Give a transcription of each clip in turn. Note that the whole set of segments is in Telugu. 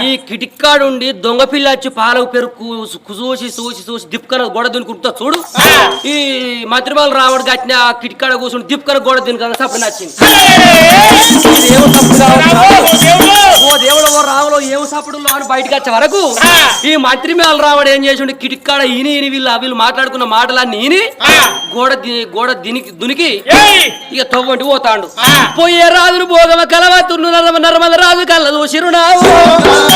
ఈ కిటిక్కాడుండి దొంగ పిల్ల వచ్చి పాలకు పెరుకు చూసి చూసి చూసి దిప్పుకన గోడ దునుకుంటా చూడు. ఈ మంత్రిబాలు రావడు కట్టిన ఆ కిటిక్కాడ కూర్చుని దిప్పుకన గోడ దునుకన తప్పు నచ్చింది. ఇదేమో తప్పుడు కావచ్చు. ఓ దేవుడు ఓ రావులో ఏమో సప్పుడు అని బయటకు వచ్చే వరకు ఈ మంత్రి మేళ రావడు ఏం చేసిండు? కిటిక్కాడ ఈని ఈని వీళ్ళు వీళ్ళు మాట్లాడుకున్న మాటలన్నీ ఈని గోడ గోడ దినికి దునికి ఇక తవ్వంటి పోతాండు. పోయే రాజును భోగమ కలవతును నరమ నర్మద రాజు గల్లెవలయ్యా, గల్లెవలయ్యా.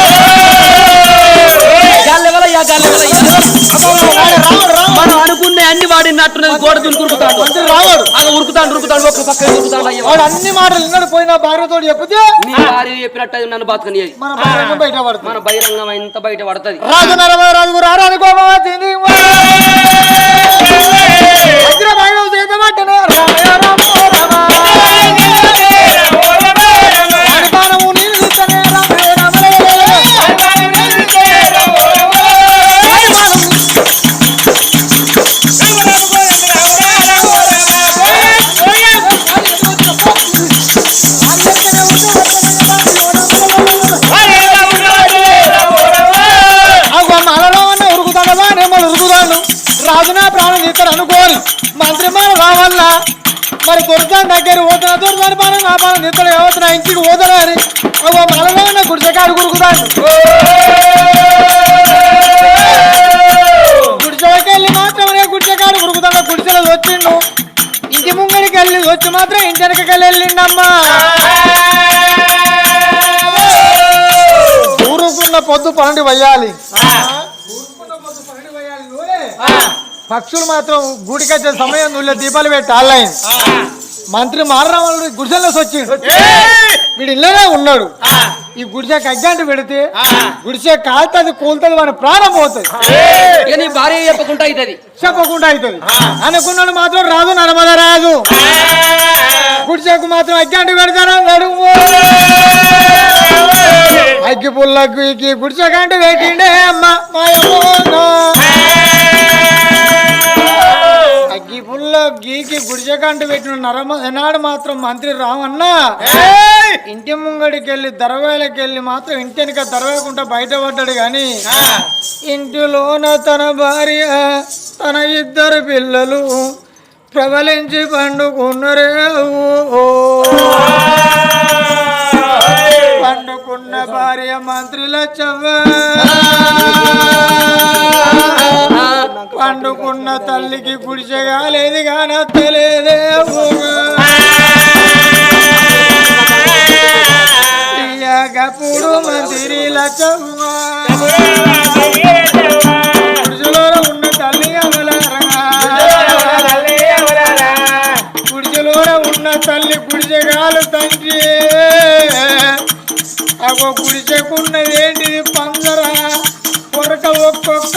మనం అనుకునే అన్ని వాడినట్టున్నది గోడ దునుకురుకుతాడు రావాడు. అది ఉరుకుతాడు ఉరుకుతాడు ఒక్క పక్క ఉరుకుతాడు అయ్యా. వాడు అన్ని మాటలు విన్నాడు పోయిన భార్యతో చెప్తే నీ భార్య చెప్పినట్టు నన్ను బతకని మన బయట పడుతుంది. మన బహిరంగం ఎంత బయట పడుతుంది? రాజు నరమ రాజు వజ్ర గుడిసెకి వెళ్ళి మాత్రమే గుడిసెకాడు ఉరుకుతాడు గుడిసెలో వచ్చిండు ఇంటి ముంగడికి వెళ్ళి వచ్చి మాత్రం ఇంటి వెనకకి వెళ్ళిండమ్మా. ఊరుకున్న పొద్దు పన్నెండు వయ్యాలి. పక్షులు మాత్రం గుడికి వచ్చే సమయం నువ్వు దీపాలు పెట్టి ఆన్లైన్. మంత్రి మారరాముడు గుడిసెలోకి వచ్చిండు. వీడు ఇళ్ళనే ఉన్నాడు. ఈ గుడిసెకి అగ్గంటి పెడితే గుడిసె కాలుతుంది కూలుతుంది మన ప్రాణం పోతుంది. ఇక నీ భార్య చెప్పకుండా అవుతుంది. చెప్పకుండా అవుతుంది. అనుకున్నాడు మాత్రం రాదు నడమద రాదు. గుడిసెకు మాత్రం అగ్గంటి పెడతారా? నడుము. అగ్గి పుల్లకు ఈ గుడిసెకంటి పెట్టిండే అమ్మ. అగ్గి పుల్ల గీకి గుడిసెకంటి పెట్టిన నరమ ఎనాడు మాత్రం మంత్రి రామన్న. ఇంటి ముంగడికి వెళ్ళి దర్వాయిలకి వెళ్ళి మాత్రం ఇంటి వెనక దర్వాయకుండా బయటపడ్డాడు గాని ఇంటిలోన తన భార్య తన ఇద్దరు పిల్లలు ప్రబలించి పండుకున్నరే ఓ. పండుకున్న భార్య మంత్రుల చవ్వ. పండుకున్న తల్లికి గుడిసెగా లేదు కానత్తలేదే గప్పుడు మందిరి చవ్వ? గుడిసెలో ఉన్న తల్లి అవలారా గుడిసెలో ఉన్న తల్లి గుడిసెగాలు తండ్రి. అగో గుడిసెకున్నది పందరా కొరక ఒక్కొక్క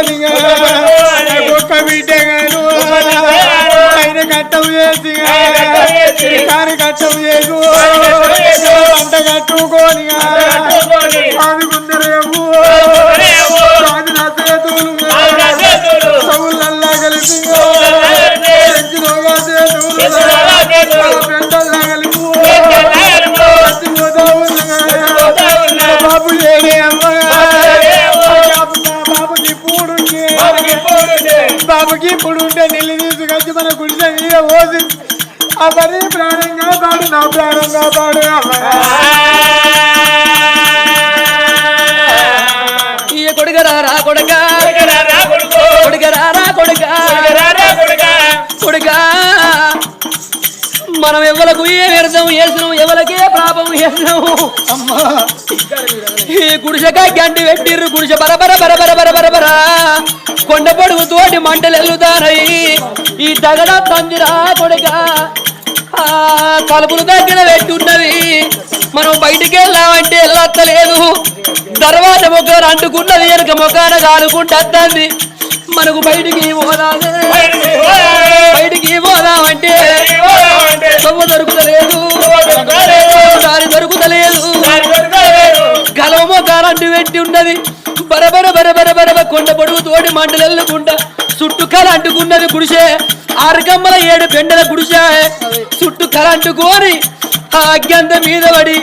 కొడుకు వాడిగా ఒక్క బిడ్డ గాను ఆయన కట్టం చేసి. కాని కట్టం చేసు. ఇప్పుడు ఉంటే నీళ్ళు తీసుకొచ్చి మన గుడిసె మీద పోసి ఆ ప్రాణంగా పాడు నా ప్రాణంగా పాడు అమ్మ. మనం ఎవలకు ఏ వ్యర్థం చేసినాం ఎవలకే పాపం చేసినాం అమ్మా. ఈ గుడిసెకాయ గంటి పెట్టిర్రు గుడిసె బరబర బరబర బరబర బర కొండ పొడుగు తోటి మంటలు ఎల్లుతానయి ఈ దగడ తందిరా కొడుక. తలుపులు దగ్గర పెట్టున్నవి. మనం బయటికి వెళ్ళామంటే వెళ్ళత్తలేదు తర్వాత మొక్కలు అంటుకున్నది వెనుక మొక్కన కానుకుంటుంది మనకు బయటికి పోదామే. బయటికి పోదామంటే సొమ్ము దొరుకుతలేదు. దారి దొరుకుతలేదు. గలవమో కారంటు పెట్టి ఉన్నది. బరబర బరబర బరబ కొండ పొడుగు తోటి మంటలెల్లుకుంటా చుట్టూ కల అంటుకున్నది గుడిసే. ఆరు కమ్మల ఏడు పెండల గుడిసే. చుట్టూ కల అంటుకోని ఆ అగ్గంత మీద పడి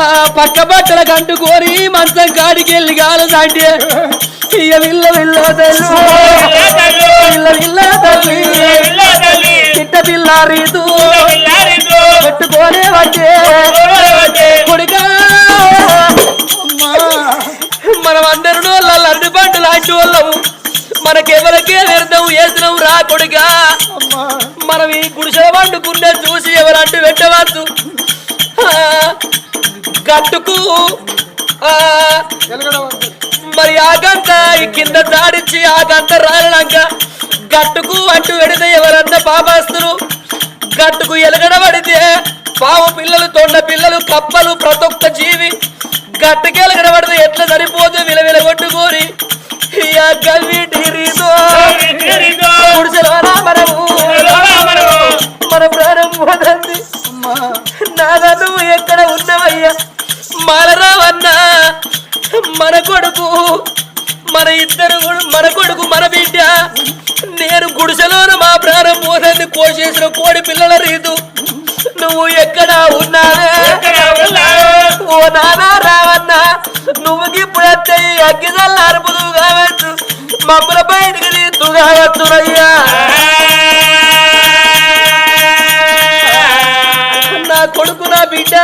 ఆ పక్క బట్టలకు అంటుకోని మంచం కాడికి వెళ్ళి కాలు ఇయ్య విల్ల విల్ల తల్లు. విల్ల విల్ల తల్లి. చిట్ట పిల్ల పెట్టుకోనే వచ్చే కొడుకా మనం అందరూ అరటి పండు లాంటి వాళ్ళము. మనకెవరికే వ్యర్థం వేసినాం రా కొడుగా అమ్మా. మనం ఈ గుడిసె వండుకున్న చూసి ఎవరంటూ పెట్టవచ్చు? గట్టుకు. మరి ఆ గంట ఈ కింద దాడిచ్చి ఆ గంట రాలినాక గట్టుకు అంటూ పెడితే ఎవరన్నా పాపాస్తులు? గట్టుకు ఎలగడబడితే పాము పిల్లలు తొండ పిల్లలు కప్పలు ప్రతి ఒక్క జీవి. గట్టుకి ఓ నానా రావన్నా నువ్వు ఇప్పుడు అగ్గిదల్ల అరుపుదు కావచ్చు మమ్మల బయటికి తీస్తూ ఎత్తురయ్యా. నా కొడుకు నా బిడ్డ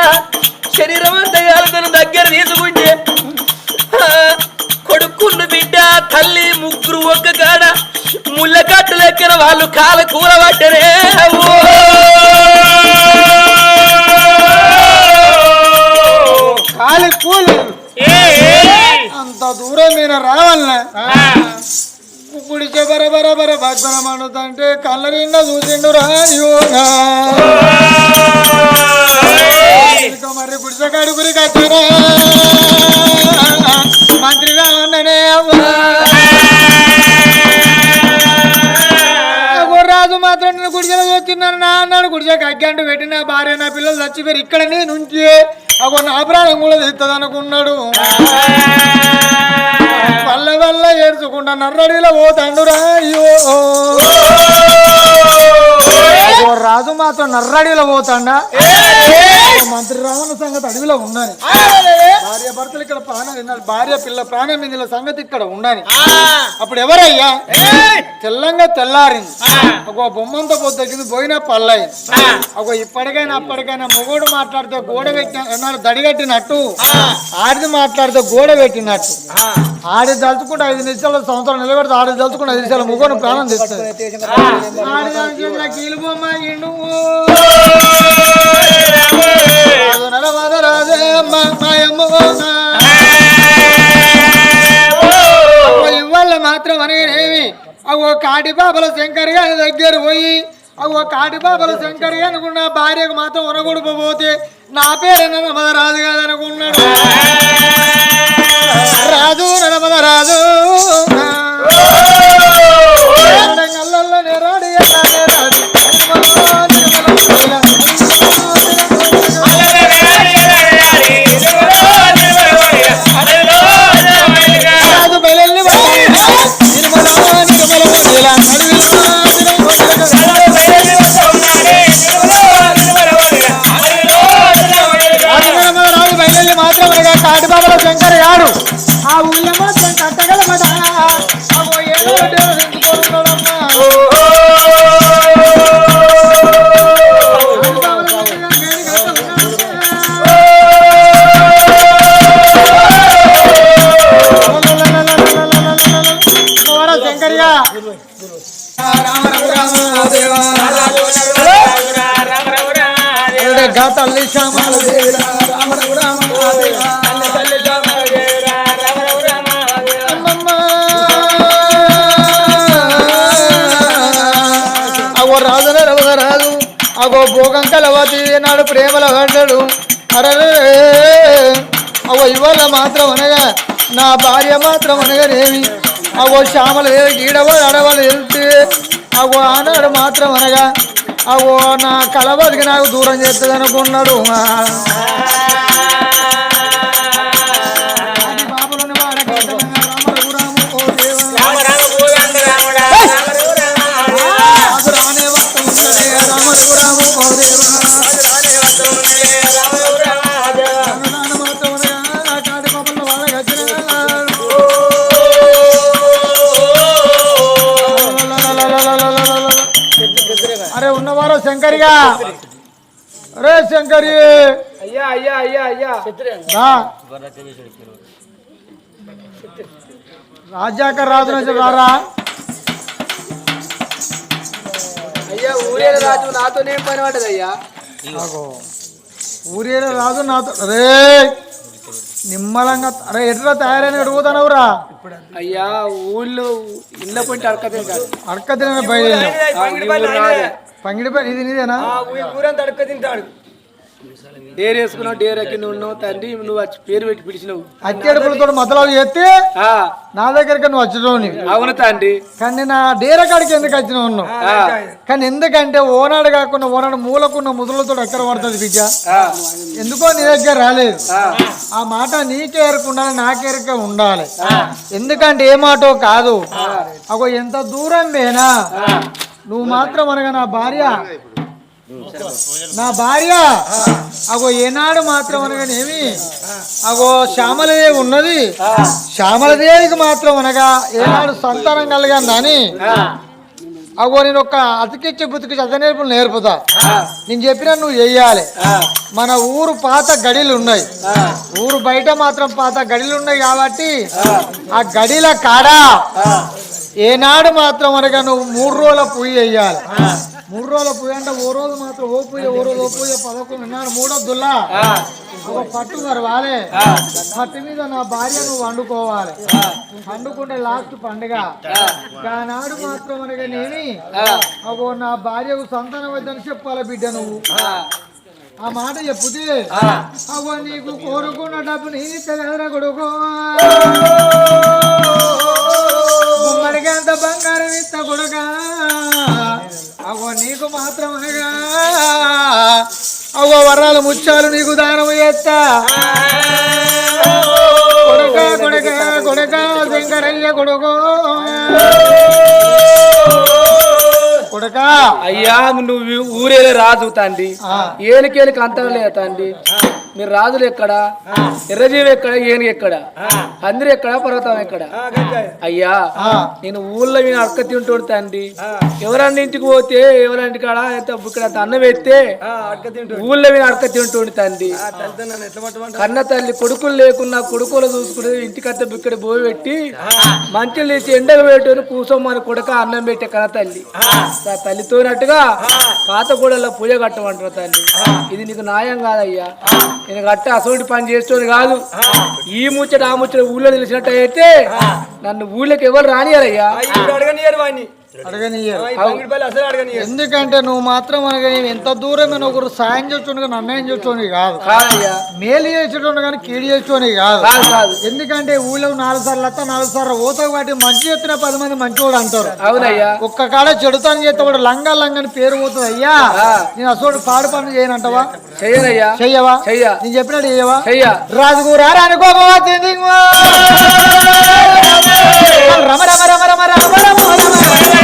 శరీరం అంతా కాలుకొని దగ్గర తీసుకుంటే కొడుకున్న బిడ్డ తల్లి ముగ్గురు ఒక్క కాడ ముళ్ళకట్టు లెక్కన వాళ్ళు కాల కూర పట్టరే. కూలి అంత దూరం మీరు రావాలనే. గుడిచే బర బర బర భగ్నం అనుతంటే కళ్ళ నిండా చూసిండు ఇంకా మరి గుడిసె కాడి గురికి వచ్చారా మంత్రి రావన్ననే అవ్వా. అగో రాజు మాత్రం నేను గుడిసెలో చూస్తున్నాను నా అన్నాడు. గుడిసెకి అగ్గంటు పెట్టి నా భార్య నా పిల్లలు చచ్చిపోయారు. ఇక్కడ నేను ఉంచి. అగో నా ప్రాణం కూడా తెస్తుంది అనుకున్నాడు. వల్ల వల్ల ఏడ్చుకుంటా నర్రడిలో పోతాండు రాయో అగో రాజు మాత్రం నర్రడిలో పోతాండా. మంత్రి రావణ సంగతి అడవిలో ఉండాలి. భార్య భర్తలు ఇక్కడ ప్రాణం తిన్నారు. భార్య పిల్ల ప్రాణం మీద సంగతి ఇక్కడ ఉండాలి. అప్పుడు ఎవరయ్యా? తెల్లంగా తెల్లారింది. ఒక బొమ్మంతో పొద్దుకింది పోయినా పల్లయి ఒక ఇప్పటికైనా అప్పటికైనా మొగోడు మాట్లాడితే గోడ పెట్టిన దడిగట్టినట్టు ఆడిది మాట్లాడితే గోడ పెట్టినట్టు. ఆడి తలుచుకుంటే ఐదు నిమిషాలు సంవత్సరం నిలబెడితే ఆడి తలుచుకుంటే ఐదు నిమిషాలు మొగోడు ప్రాణం తెస్తుంది ఆడి బొమ్మ ఇండు. రాజు మాత్రం అనేవి అవో కాటి శంకర్ గారి దగ్గర పోయి అవో కాటి బాబల శంకర్ గారి అనుకున్న భార్యకు మాత్రం ఉనగొడిపోతే నా పేరు నర్మద రాజు కాదనుకున్నాడు రాజు నర్మద రాజు గా తల్లి శ్యామల రామ రామ. అగో రాజున రవద రాజు అగో భోగం కలవతి నాడు ప్రేమల పడ్డాడు అరే అగో ఇవాళ మాత్రం అనగా నా భార్య మాత్రం అనగానేమి అగో శ్యామల గీడవాడు ఆడవాళ్ళు వెళ్తే అగో ఆనాడు మాత్రం అనగా అవో నా కలవలికి నాకు దూరం చేస్తుంది అనుకున్నాడు అరే శంకరి. అయ్యా అయ్యా అయ్యా అయ్యా. రా. రాజాకర్ రాజు నుంచి రారా. అయ్యా ఊరేల రాజు నాతోనే పని పడ్డది అయ్యా. ఊరేలో రాజు నాతో అరే. నిమ్మలంగా అరే ఎట్లా తయారైన అడుగుతానవురా అయ్యా ఊళ్ళో ఇళ్ళ పొంటి అడకతే కాదు. అడక తిన రాదే. పంగిడి పై ఇది నీదేనా? ఊరంతా తింటాడు. డేర్ వేసుకున్నావు డేర్ నువ్వు ఉన్నావు తండ్రి నువ్వు వచ్చి పేరు పెట్టి పిలిచినావు. అత్తేడుపులతో మొదలు చేస్తే నా దగ్గరికి నువ్వు వచ్చడం నీవు. అవును తండ్రి. కానీ నా డేర కాడికి ఎందుకు వచ్చినావు ఉన్నావు కానీ ఎందుకంటే ఓనాడు కాకుండా ఓనాడు మూలకున్న ముదులతో ఎక్కడ పడుతుంది బిడ్డ? ఎందుకో నీ దగ్గర రాలేదు. ఆ, మాట నీకే ఎరుక ఉండాలి నాకెరక ఉండాలి. ఎందుకంటే ఏ మాటో కాదు. అగో ఎంత దూరం వేనా నువ్వు మాత్రం అనగా నా భార్య. నా భార్య. అగో ఏనాడు మాత్రం అనగానేమి అగో శ్యామలదేవి ఉన్నది. శ్యామలదేవికి మాత్రం అనగా ఏనాడు సంతానం కలిగాను అగో నేను ఒక అతికిచ్చి బుతికి చదనేర్పులు నేర్పుతా. నేను చెప్పిన నువ్వు చెయ్యాలి. మన ఊరు పాత గడిలు ఉన్నాయి. ఊరు బయట మాత్రం పాత గడిలు ఉన్నాయి కాబట్టి ఆ గడిల కాడ ఏనాడు మాత్రం అనగా నువ్వు మూడు రోజుల పూజ చెయ్యాలి మూడు రోజుల పూజ అంటే ఓ రోజు మాత్రం ఓ పూజ ఓ రోజు ఓ పూజ పదకొండు నాడు మూడో దుల్లా. ఒక పట్టు వాలే. పట్టు మీద నా భార్య నువ్వు వండుకోవాలి. వండుకుంటే లాస్ట్ పండుగ. ఆనాడు మాత్రం అనగా నేని అగో నా భార్యకు సంతానం వద్దని చెప్పాలి బిడ్డ నువ్వు? ఆ. మాట చెప్పుతే అగో నీకు కోరుకున్న డబ్బు నీ తెగదర కొడుకో అంత బంగారం ఇస్త కొడుక. అగో నీకు మాత్రం అనగా అగో వరాలు ముత్యాలు నీకు దానం చేస్తా. కొడుక కొడుక కొడుక శంకరయ్య కొడుకో. కొడుక. అయ్యా నువ్వు ఊరేలే రాజు తండ్రి. ఏలికేలికి అంతరం లేదు తండ్రి. మీరు రాజులు ఎక్కడ? ఎర్రజీవి ఎక్కడ? ఏనుగు ఎక్కడ? అందరు ఎక్కడ? పర్వతం ఎక్కడ? అయ్యా. నేను ఊళ్ళో నేను అడక తింటాడు తండ్రి. ఎవరన్నా ఇంటికి పోతే ఎవరంటి కాడ ఇక్కడ అన్నం వేస్తే ఊళ్ళో నేను అడక తింటుండు తండ్రి. కన్న తల్లి కొడుకులు లేకున్నా కొడుకులు చూసుకుని ఇంటికంత బిక్కడ పోయి పెట్టి మంచులు తీసి ఎండకు పెట్టు కూసోమని కొడుక అన్నం పెట్టే కన్న తల్లి. తల్లితోనట్టుగా పాత గోడల్లో పూజ కట్టమంటారు తల్లి ఇది నీకు న్యాయం కాదయ్యా. నేను కట్ట అసలు పని చేసేది కాదు. ఈ ముచ్చట ఆ ముచ్చట ఊళ్ళో తెలిసినట్టు అయితే నన్ను ఊళ్ళోకి ఎవరు రానియారయ్యా అడగనియ్యరు ఎందుకంటే నువ్వు మాత్రం అనగా ఎంత దూరమైన ఒకరు సాయం చేస్తుండే కానీ అన్యాయం చేస్తుంది కాదు మేలు చేసేటోడు కానీ కీడు చేసేటోని కాదు ఎందుకంటే ఊళ్ళో నాలుగు సార్లు అత్త నాలుగు సార్లు ఓతో వాటి మంచి ఎత్తున పది మంది మంచివాడు అంటారు అవునయ్యా ఒక్క కాడ చెడుతాను చేస్తే వాడు లంగా లంగని పేరు పోతుంది అయ్యా నేను అసలు పాడు పనులు చేయనంటావా చెయ్యనయ్యా చెయ్యవా చెయ్య నేను చెప్పినట్టు చెయ్యవా చెయ్య రాజుగురా రమ రమ రమ రమ రమ రమ లేచినాడు రామ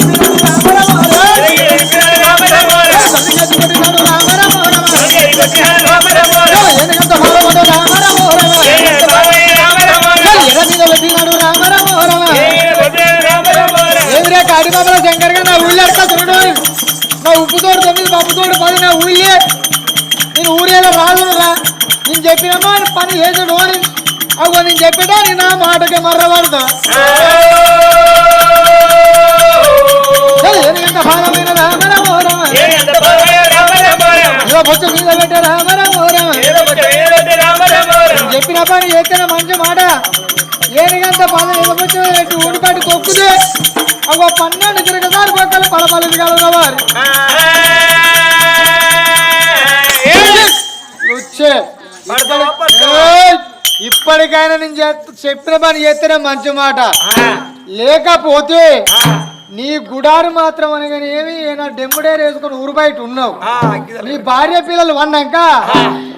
కాడిబాబుల శంకర్గా నా ఊళ్ళో అడక చూడు నా ఉప్పు తోడు తొమ్మిది బాబుతోడు పదిన ఊళ్ళే. నేను ఊరేలా రాదు రా నేను చెప్పినమా పని చేసాడు అగో నేను చెప్పడానికి నా మాటకి మర్రపడతా ఎందుకంత భారమైన రామర మోరమ ఇదిగో బొచ్చు మీద పెట్టే రామర మోరమ చెప్పిన పని చేస్తే మంచి మాట. ఏనుగంత పద ఎదబొచ్చు పెట్టి ఊడిపట్టి తొక్కుదే అగో పన్నెండు తిరగదారి కలవారు వచ్చే ఏయ్! ఇప్పటికైనా నేను చెప్పిన పని చేస్తేనే మంచి మాట. లేకపోతే నీ గుడారు మాత్రం అనగానే ఏమి? నా డెమ్ముడేరు వేసుకొని ఊరు బయట ఉన్నావు. నీ భార్య పిల్లలు వన్నాక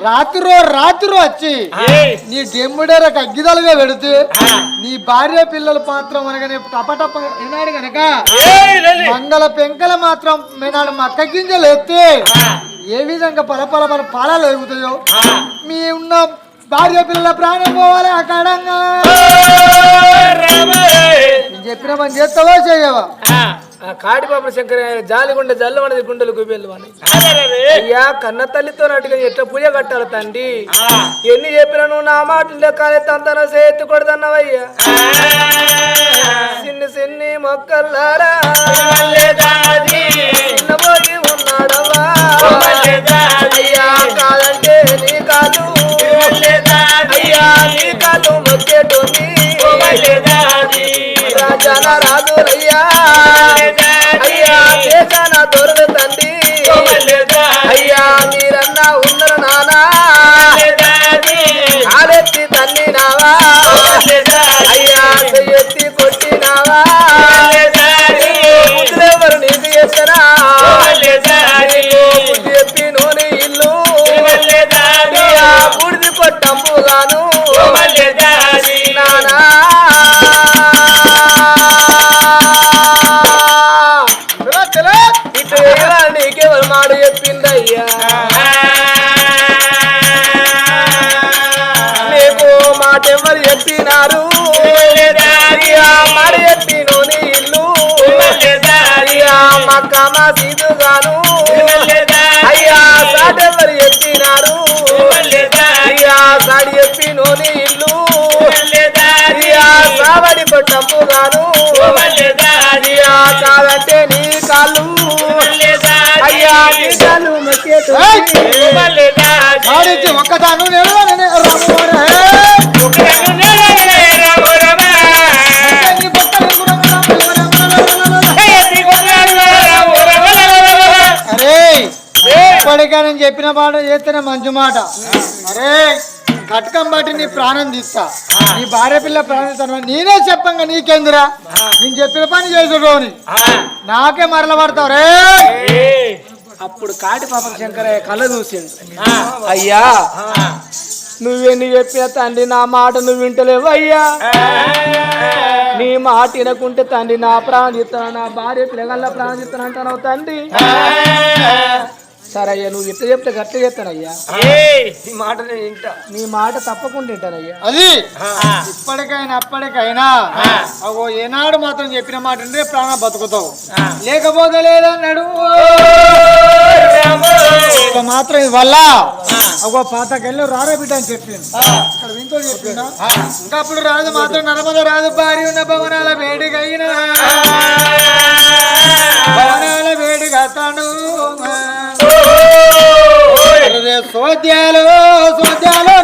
రాత్రో రాత్రి వచ్చి నీ డెమ్ముడేరకు అగ్గిదలుగా పెడితే నీ భార్య పిల్లలు మాత్రం అనగానే టపటప వినాడు గనక మంగళ పెంకల మాత్రం మేనాడు మక్క గింజలు ఎత్తే ఏ విధంగా పల పల పల పాలాలు ఎగుతాయో మీ ఉన్న భార్య పిల్లల ప్రాణం పోవాలి అక్కడంగా చెప్పిన పని చేస్తావో చేయవా? ఆ కాడి పాప శంకర జాలిగుండె జల్లు మనది గుండెలు గుబెళ్ళు అని అయ్యా కన్న తల్లితో నటుగా ఎట్లా పూజ కట్టాలి తండ్రి? ఎన్ని చెప్పినా నువ్వు నా మాటలు లెక్కాలే తంతన సేత్తు కొడదన్నవయ్యా చిన్ని చిన్ని మొక్కల్లారా. కాదు మొక్కేటోని రాజాన రాజులయ్యా అయ్యా దేశాన దొరలు తండ్రి. అయ్యా మీరన్నా ఉన్నారు నానా. కాలెత్తి తన్నినావా. అయ్యా ఆడిచ్చి ఒక్కదాను చెప్పిన మాట చేస్తేనే మంచి మాట. అరే కట్కం బట్టి నీ ప్రాణం తీస్తా. నీ భార్య పిల్ల ప్రాణం తీస్తాను నేనే చెప్పంగా నీకెందురా? నేను చెప్పిన పని చేసుడు నాకే మరల పడతావు రే. అప్పుడు కాటి పాపం శంకరయ్య కళ్ళ చూసిండు. అయ్యా నువ్వెన్ని చెప్పిన తండ్రి నా మాట నువ్వు వింటలేవు అయ్యా. నీ మాట వినకుంటే తండ్రి నా ప్రాణం చెప్తాను నా భార్య పిల్లగల్ల ప్రాణం చెప్తాను అంటాను తండ్రి. సరే అయ్యా నువ్వు ఇట్లా చెప్తే గట్ల చెప్తానయ్యా నీ మాట నేను వింటా. నీ మాట తప్పకుండా వింటానయ్యా అది? ఇప్పటికైనా అప్పటికైనా అగో ఏనాడు మాత్రం చెప్పిన మాట అంటే ప్రాణం బతుకుతావు. లేకపోతే లేదన్నాడు. ఇక మాత్రం ఇది వల్ల. అగో పాతకెళ్ళి రారా బిడ్డ అని చెప్పింది ఇక్కడ వింతో చెప్పిందా ఇంకా అప్పుడు రాదు మాత్రం నర్మద రాదు భారీ ఉన్న భవనాల వేడికైనా. భవనాల వేడిగా తను. సోద్యాలు సోద్యాలు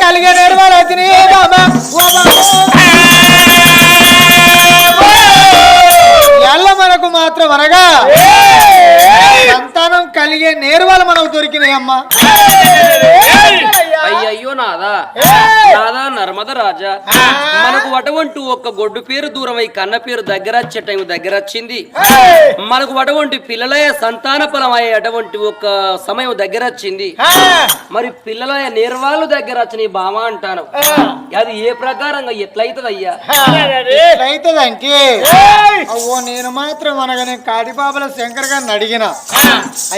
కలిగే నిర్మల తినే బాబా ఇవాళ మనకు మాత్రం అనగా సంతానం కలిగే నేర్వాలు మనకు దొరికినాయి అమ్మా అయ్యయ్యో నాదా. నాదా నర్మద రాజా మనకు అటువంటి ఒక్క గొడ్డు పేరు దూరమై కన్న పేరు దగ్గర వచ్చే టైం దగ్గర వచ్చింది. మనకు అటువంటి పిల్లలయ సంతాన ఫలం అయ్యే అటువంటి ఒక సమయం దగ్గర వచ్చింది. మరి పిల్లల నిర్వాళ్ళు దగ్గర వచ్చిన బామ అంటాను. అది ఏ ప్రకారంగా ఎట్లయితది అయ్యా ఎట్లయితదంటే అవ్వో నేను మాత్రం అనగానే కాడిపాపల శంకర్ గారిని అడిగిన.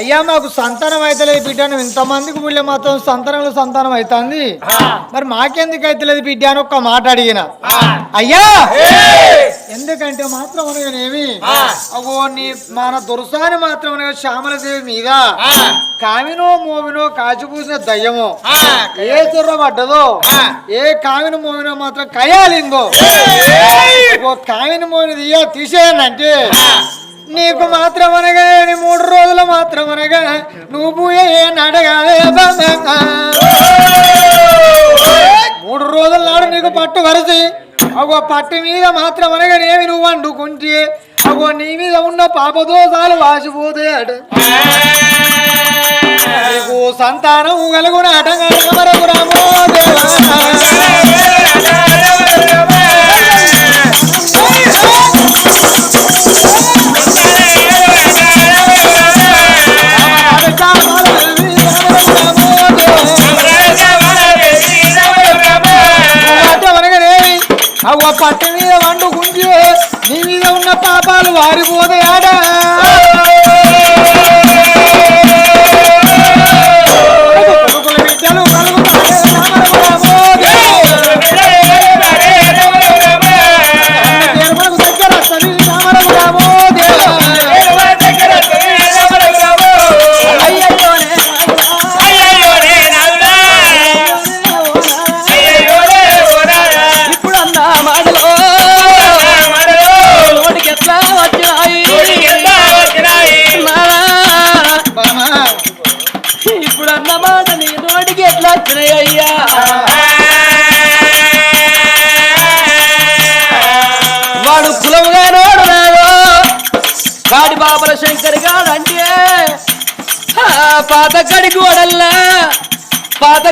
అయ్యా మాకు సంతానం అయితలేదు బిడ్డ నువ్వు ఇంతమందికి ఊళ్ళో మాత్రం సంతానంలో సంతానం అవుతుంది. మరి మాకెందుకు అయితలేదు బిడ్డ అని ఒక్క మాట అడిగిన. అయ్యా! ఎందుకంటే మాత్రం అనగానేమి? అవ్వో నీ మన దురసాని మాత్రం అనగా శ్యామలదేవి మీద కామినో మోవినో కాచిపూసిన దయ్యమో ఏ తుర్ర పడ్డదో ఏ కామిన మోవినో మాత్రం కయాలిందో ఓ కామిన తీయ తీసేయనంటే నీకు మాత్రం అనగా మూడు రోజులు మాత్రం అనగా నువ్వు పోయే నడగాలే మూడు రోజుల నాడు నీకు పట్టు వరసి అగో పట్టు మీద మాత్రం అనగా నువ్వు అండుకుంటే. అగో నీ మీద ఉన్న పాపదోషాలు వాసిపోతాయట నీకు సంతానం కలుగున అటంగా రామో అవ్వ పట్ట మీద వండుకుంటే నీ మీద ఉన్న పాపాలు వారిపోతాయాడా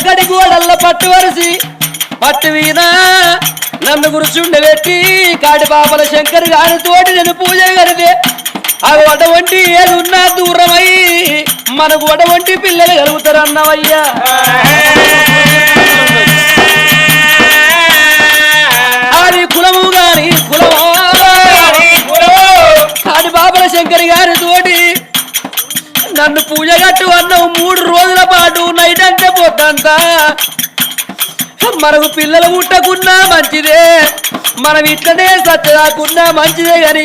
కడి గోడల్లా పట్టు వరిసి పట్టు వీనా నన్ను గురుచుండబెట్టి కాడి పాపల శంకర్ గారి తోటి నేను పూజ కడితే అవి వంటి ఏది ఉన్నా దూరమై మనకు వంటి పిల్లలు కలుగుతారు అన్నవయ్యా అది కులము గాని కులమో? కాడి పాపల శంకర్ గారి తోటి నన్ను పూజ కట్టు అన్నవు పోతంత మనకు పిల్లలు పుట్టకున్నా మంచిదే. మనం ఇట్లనే సచ్చదాకున్నా మంచిదే గాని.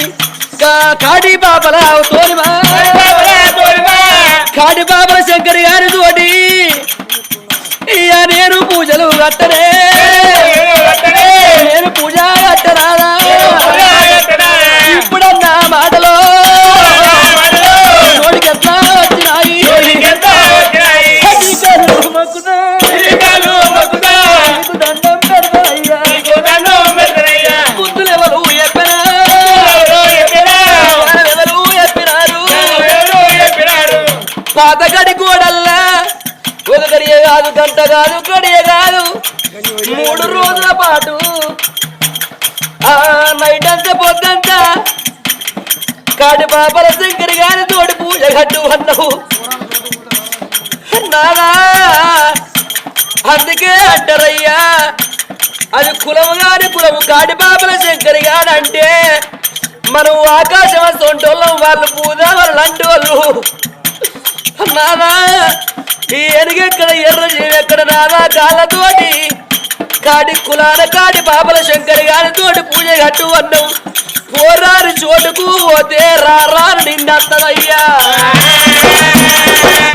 కా- కాడి బాబల తోలిమా. కాడి బాబల శంకర్ గారి తోటి ఇక నేను పూజలు కట్టనే. నేను పూజ కట్టరాదా? కాదు గంట కాదు గడియ కాదు. మూడు రోజుల పాటు ఆ నైట్ అంతా పొద్దంతా కాటి పాపల శంకరి గారి తోటి పూజ కట్టు అన్నవు. నానా అందుకే అంటారయ్యా అది కులము గాని కులము కాటి పాపల శంకరి అంటే మనం ఆకాశం సొంటోళ్ళం వాళ్ళు పూజ వాళ్ళు అంటూ వాళ్ళు నానా ఈ ఎనుగెక్కడ ఎర్ర ఎక్కడ నానా కాళ్ళతోటి కాడి కులాన కాడి పాపల శంకరి గారి తోటి పూజ కట్టు అన్నం. పోరాని చోటుకు పోతే రారాని నిన్నత్తదయ్యా